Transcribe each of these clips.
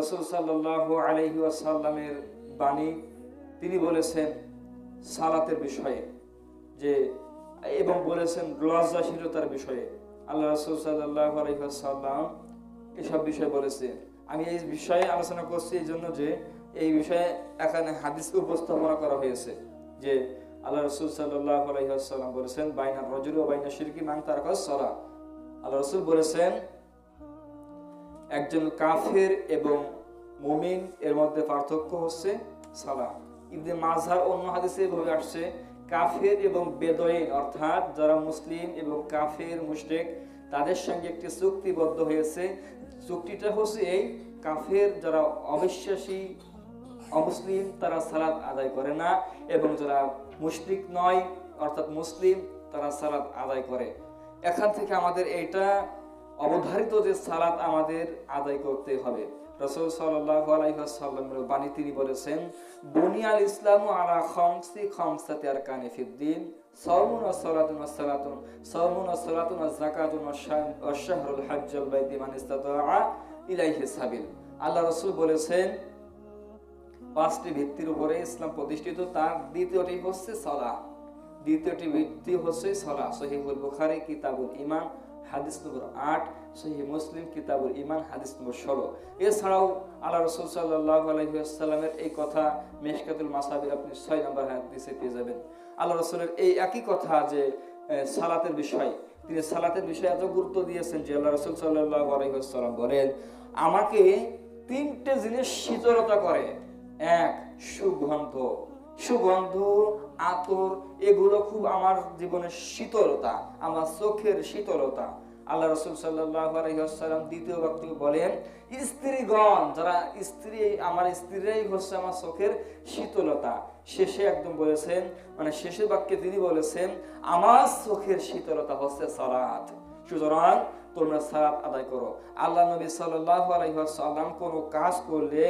রসুল সাল্লাহ আলহি আসাল্লামের বাণী, তিনি বলেছেন সালাতের বিষয়ে, যে, এবং বলেছেন লজ্জাশীলতার বিষয়ে। আল্লাহ রসুল সাল্লাহ আলহিহাসাল্লাম এসব বিষয় বলেছে। আমি এই বিষয়ে আলোচনা করছি এই জন্য যে, এই বিষয়ে এখানে হাদিস উপস্থাপনা করা হয়েছে, যে, আল্লাহ রসুল সাল্লাহ আলহিহাসাল্লাম বলেছেন বাইনা রজুল ও বাইনা শিরকি মাং তার সলা আল্লাহ রসুল বলেছেন একজন কাফের এবং মুমিন এর মধ্যে পার্থক্য হচ্ছে সালা ইবনে মাঝহার অন্য হাদিসে ভাবে আসছে, কাফের এবং বেদয়ীন অর্থাৎ যারা মুসলিম এবং কাফের মুশরিক, তাদের সঙ্গে একটি চুক্তিবদ্ধ হয়েছে। চুক্তিটা হচ্ছে এই, কাফের যারা অবিশ্বাসী, অমুসলিম, তারা সালাদ আদায় করে না এবং যারা মুশরিক নয়, অর্থাৎ মুসলিম, তারা সালাদ আদায় করে। এখান থেকে আমাদের এইটা অবধারিত যে সালাত আমাদের আদায় করতে হবে। রসুল বাণী তিনি বলেছেন ইসলাম আলা খমসি খমসাতে আর কানে ফিদ্দিন আল্লাহ রাসূল বলেছেন, পাঁচটি ভিত্তির উপরে ইসলাম প্রতিষ্ঠিত, তার দ্বিতীয়টি হচ্ছে সালাহ। দ্বিতীয়টি ভিত্তি হচ্ছে সালাহ। সহিহুল বুখারী, কিতাবুল ঈমান হাদিস নম্বর আট সহি মুসলিম, কিতাবুল ইমান হাদিস নম্বর ষোলো। এছাড়াও আল্লাহ রসুল সাল্লাহ আলহিহাস্লামের এই কথা মেশকাতুল মাসাবির আপনি ছয় নম্বর হাদিসে পেয়ে যাবেন। আল্লাহ রসুলের এই একই কথা যে সালাতের বিষয়, তিনি সালাতের বিষয়ে এত গুরুত্ব দিয়েছেন যে আল্লাহ রসুল সাল্লাহ আলহিহাস্লাম বলেন, আমাকে তিনটে জিনিস শীতলতা করে, এক সুগন্ধ সুগন্ধ, আতর, এগুলো খুব আমার জীবনের শীতলতা, আমার চোখের শীতলতা। আল্লাহ রসুল সাল্লাম দ্বিতীয় ব্যক্তি বলেন, স্ত্রীগণ, যারা স্ত্রী, আমার স্ত্রীরাই হচ্ছে আমার চোখের শীতলতা। শেষে একদম বলেছেন মানে শেষের বাক্যে তিনি বলেছেন, আমার চোখের শীতলতা হচ্ছে সালাত। সুতরাং তোমরা সালাত আদায় করো। আল্লাহ নবী সাল্লাহ আলহিহাসাল্লাম কোনো কাজ করলে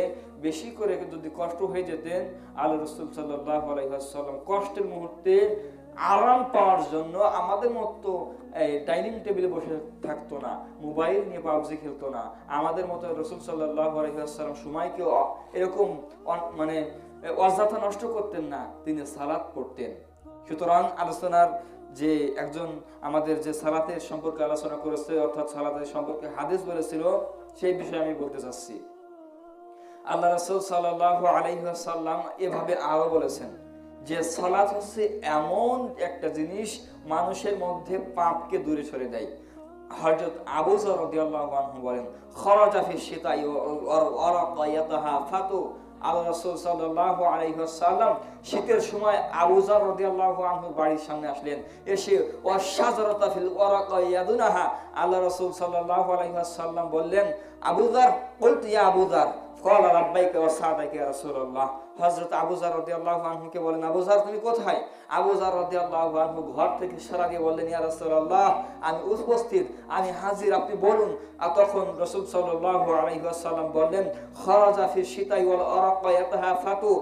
বেশি করে যদি কষ্ট হয়ে যেতেন, আল্লাহ রসুল সাল্লাহ আলহিহাসাল্লাম কষ্টের মুহূর্তে আরাম পাওয়ার জন্য আমাদের মতো, এই ডাইনিং টেবিলে বসে থাকতো না, মোবাইল নিয়ে পাবজি খেলতো না। আমাদের মতো রসুল সাল্লাহ আলহিহাসাল্লাম সময়কে এরকম মানে অযথা নষ্ট করতেন না, তিনি সালাত পড়তেন। সুতরাং আলোচনার যে একজন আমাদের যে সালাতের সম্পর্কে আলোচনা করেছে, অর্থাৎ সালাতের সম্পর্কে হাদিস বলেছিল, সেই বিষয়ে আমি বলতে চাচ্ছি। আল্লাহ রসুল সাল্লাহ আলহিহাসাল্লাম এভাবে আরও বলেছেন যে সালাত হচ্ছে এমন একটা জিনিস মানুষের মধ্যে পাপকে দূরে সরে দেয়। হযরত আবু যর রাদিয়াল্লাহু আনহু বলেন, খরাজা ফি শিতাই ওয়া ইয়াতাহা ফাতু শীতের সময় আবুজার বাড়ির সামনে আসলেন। এসে ফিল আল্লাহ রসুল সাল্লাহ আলাইহি ওয়াসাল্লাম বললেন আবুদার বলতে বলতো ইয়া আবু যর। কল রাব্বাইকে ও সাদাইকে রাসূলুল্লাহ হযরত আবু যর রাদিয়াল্লাহু আনহুকে বলেন, আবু তুমি কোথায়? আবু রাদিয়াল্লাহু আনহু ঘর থেকে সারা বললেন, ইয়া রাসূলুল্লাহ, আমি উপস্থিত, আমি হাজির, আপনি বলুন। আর তখন রাসূল সাল্লাল্লাহু আলাইহি ওয়াসাল্লাম বললেন, খরাজা ফি শিতাই ওয়াল আরাকা ইয়াতাহাফাতু।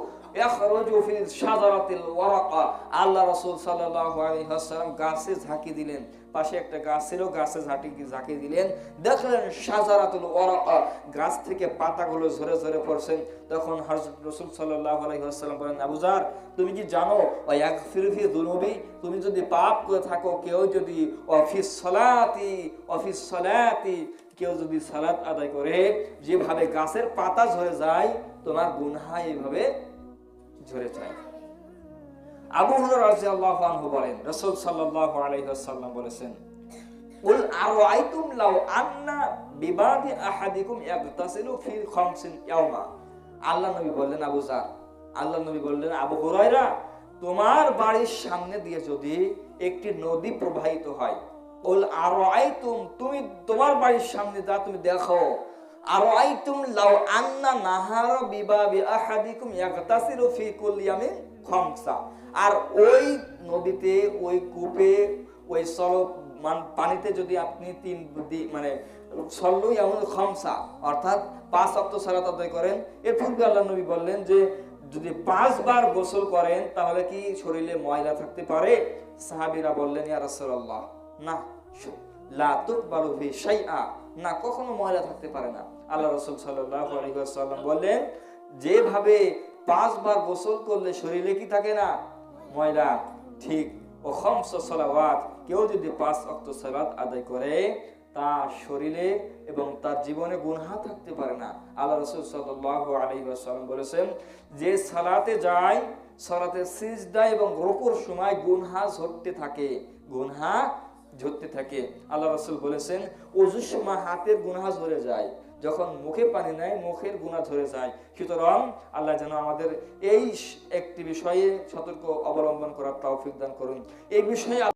ঝাঁকি দিলেন। পাশে একটা গাছ ছিল, গাছে ঝাঁকি দিলেন। দেখলেন সাজারাতুল গাছ থেকে পাতাগুলো ঝরে ঝরে পড়ছেন তখন রাসূল ওয়াসাল্লাম বলেন, আবু জার, তুমি কি জানো? ওয়ায়াগফির ফি দুনুবি তুমি যদি পাপ করে থাকো, কেউ যদি অফিস সালাতি অফিস সালাতি, কেউ যদি সালাত আদায় করে, যেভাবে গাছের পাতা ঝরে যায়, তোমার গুনহা এইভাবে ঝরে যায়। আবু আনহু বলেন, রাসূল ওয়াসাল্লাম বলেছেন, কুল আরাইতুম লাউ আন্না বিবাদি আহাদিকুম ফি খামসিন ইয়াওমা আল্লাহ নবী বললেন, আবু জার, আল্লাহ নবী বললেন, আবু হুরায়রা, তোমার বাড়ির সামনে দিয়ে যদি একটি নদী প্রবাহিত হয়, কুল আরাইতুম তুমি তোমার বাড়ির সামনে যা তুমি দেখো আরাইতুম লাউ আন্না নাহার বিবাবি আহাদিকুম ফি কুল ইয়ামিন খামসা। আর ওই নদীতে, ওই কূপে, ওই পানিতে যদি আপনি তিন মানে এমন খমসা, অর্থাৎ পাঁচ অক্ত সালাত আদায় করেন, এর পূর্বে আল্লাহ নবী বললেন যে, যদি পাঁচবার গোসল করেন, তাহলে কি শরীরে ময়লা থাকতে পারে? সাহাবিরা বললেন, ইয়া রাসূলুল্লাহ, না না, কখনো ময়লা থাকতে পারে না। আল্লাহ রসুল সাল্লাম বললেন, যেভাবে পাঁচবার গোসল করলে শরীরে কি থাকে না? ময়লা। ঠিক। ও খমস সালাওয়াত। কেউ যদি পাঁচ অক্ত সালাত আদায় করে, তার শরীরে এবং তার জীবনে গুনহা থাকতে পারে না। আল্লাহ রসুল সাল্লাহ আলী সাল্লাম বলেছেন, যে সালাতে যায় সালাতে সিজদা এবং রুকুর সময় গুনহা ঝরতে থাকে। গুনহা ঝরতে থাকে। আল্লাহ রসুল বলেছেন অজুর সময় হাতের গুনাহা ঝরে যায়। যখন মুখে পানি নেয় মুখের গুণা ঝরে যায়। সুতরাং আল্লাহ যেন আমাদের এই একটি বিষয়ে সতর্ক অবলম্বন করার তৌফিক দান করুন। এই বিষয়ে